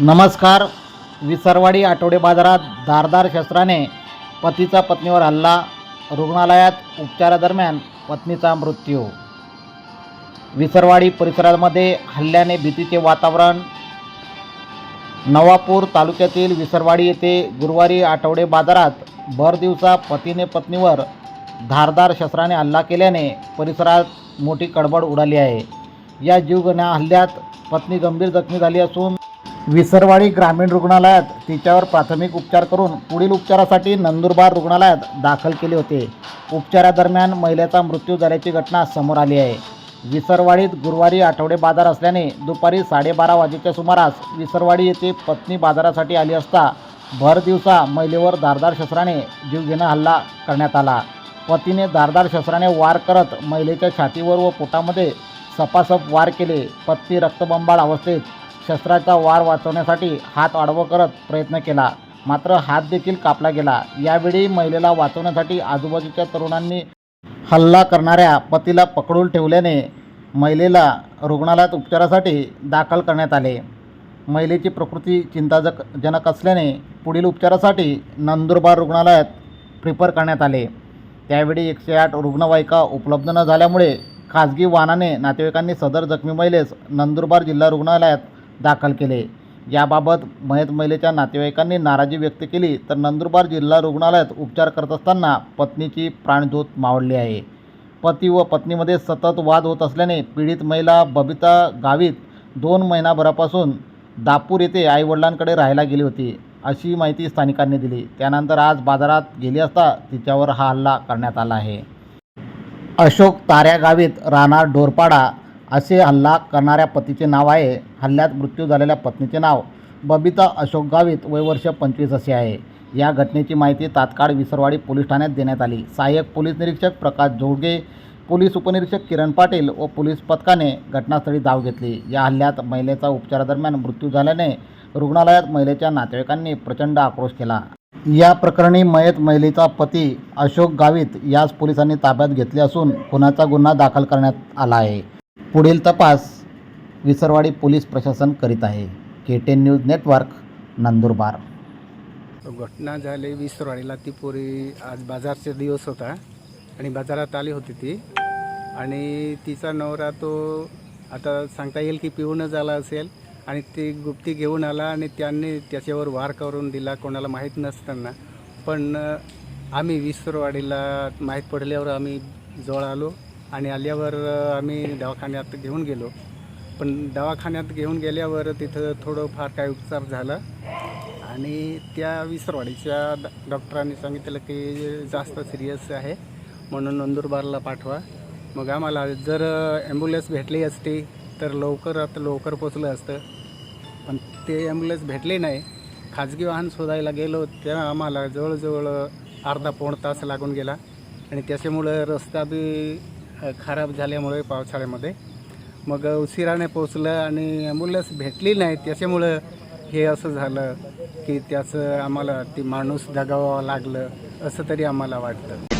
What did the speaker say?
नमस्कार. विसरवाडी आठवडे बाजारात धारदार शस्त्राने पतीचा पत्नीवर हल्ला रुग्णालयात उपचारादरम्यान पत्नीचा मृत्यू. विसरवाडी परिसरामध्ये हल्ल्याने भीतीचे वातावरण. नवापूर तालुक्यातील विसरवाडी येथे गुरुवारी आठवडे बाजारात भर दिवसा पतीने पत्नीवर धारदार शस्त्राने हल्ला केल्याने परिसरात मोठी कडबड उडाली आहे. या जीवघण्या हल्ल्यात पत्नी गंभीर जखमी झाली असून विसरवाडी ग्रामीण रुग्णालयात तिच्यावर प्राथमिक उपचार करून पुढील उपचारासाठी नंदुरबार रुग्णालयात दाखल केले होते. उपचारादरम्यान महिलेचा मृत्यू झाल्याची घटना समोर आली आहे. विसरवाडीत गुरुवारी आठवडे बाजार असल्याने दुपारी साडेबारा वाजेच्या सुमारास विसरवाडी येथे पत्नी बाजारासाठी आली असता भर दिवसा महिलेवर धारदार शस्त्राने जीवघेणा हल्ला करण्यात आला. पतीने धारदार शस्त्राने वार करत महिलेच्या छातीवर व पोटामध्ये सपासप वार केले. पत्नी रक्तबंबाळ अवस्थेत शस्त्राचा वार वाचवण्यासाठी हात आडवं करत प्रयत्न केला. मात्र हात देखील कापला गेला. यावेळी महिलेला वाचवण्यासाठी आजूबाजूच्या तरुणांनी हल्ला करणाऱ्या पतीला पकडून ठेवल्याने महिलेला रुग्णालयात उपचारासाठी दाखल करण्यात आले. महिलेची प्रकृती चिंताजक जनक असल्याने पुढील उपचारासाठी नंदुरबार रुग्णालयात प्रिफर करण्यात आले. त्यावेळी एकशे आठ रुग्णवाहिका उपलब्ध न झाल्यामुळे खाजगी वाहनाने नातेवाईकांनी सदर जखमी महिलेस नंदुरबार जिल्हा रुग्णालयात दाखल केले. याबाबत मयत महिलेच्या नातेवाईकांनी नाराजी व्यक्त केली तर नंदुरबार जिल्हा रुग्णालयात उपचार करत असताना पत्नीची प्राणज्योत मावळली आहे. पती व पत्नीमध्ये सतत वाद होत असल्याने पीडित महिला बबिता गावित दोन महिनाभरापासून दापूर येथे आईवडिलांकडे राहायला गेली होती अशी माहिती स्थानिकांनी दिली. त्यानंतर आज बाजारात गेली असता तिच्यावर हा हल्ला करण्यात आला आहे. अशोक ताऱ्या गावीत राहणार डोरपाडा असे हल्ला करणाऱ्या पतीचे नाव आहे हल्ल्यात मृत्यू झालेल्या पत्नीचे नाव बबिता अशोक गावित वय वर्ष पंचवीस असे आहे. या घटनेची माहिती तात्काळ विसरवाडी पोलीस ठाण्यात देण्यात आली. सहाय्यक पोलीस निरीक्षक प्रकाश जोडगे पोलीस उपनिरीक्षक किरण पाटील व पोलीस पथकाने घटनास्थळी धाव घेतली. या हल्ल्यात महिलेचा उपचारादरम्यान मृत्यू झाल्याने रुग्णालयात महिलेच्या नातेवाईकांनी प्रचंड आक्रोश केला. या प्रकरणी मयत महिलेचा पती अशोक गावित याच पोलिसांनी ताब्यात घेतले असून खुनाचा गुन्हा दाखल करण्यात आला आहे. पुढील तपास विसरवाडी पोलीस प्रशासन करीत आहे. K ten news network Nandurbar. घटना झाली विसरवाडीला. ती पोरी आज बाजारचे दिवस होता आणि बाजारात आली होती ती. आणि तिचा नवरा तो आता सांगता येईल की पिऊनच आला असेल आणि ती गुप्ती घेऊन आला आणि त्यांनी त्याच्यावर वार करून दिला कोणाला माहीत नसताना. पण आम्ही विसरवाडीला माहीत पडल्यावर आम्ही जवळ आलो आणि आल्यावर आम्ही दवाखान्यात घेऊन गेलो. पण दवाखान्यात घेऊन गेल्यावर तिथं थोडंफार काय उपचार झाला. आणि त्या विसरवाडीच्या डॉ डॉक्टरांनी सांगितलं की जास्त सिरियस आहे म्हणून नंदुरबारला पाठवा. मग आम्हाला जर ॲम्ब्युलन्स भेटली असती तर लवकरात लवकर पोचलं असतं. पण ते ॲम्ब्युलन्स भेटले नाही. खाजगी वाहन शोधायला गेलो तेव्हा आम्हाला जवळजवळ अर्धा पाऊण तास लागून गेला. आणि त्याच्यामुळं रस्ता बी खराब झाल्यामुळे पावसाळ्यामध्ये. मग उशिराने पोचलं आणि ॲम्ब्युलन्स भेटली नाही त्याच्यामुळं हे असं झालं की त्याचं आम्हाला ती माणूस दगावावं लागलं असं तरी आम्हाला वाटतं.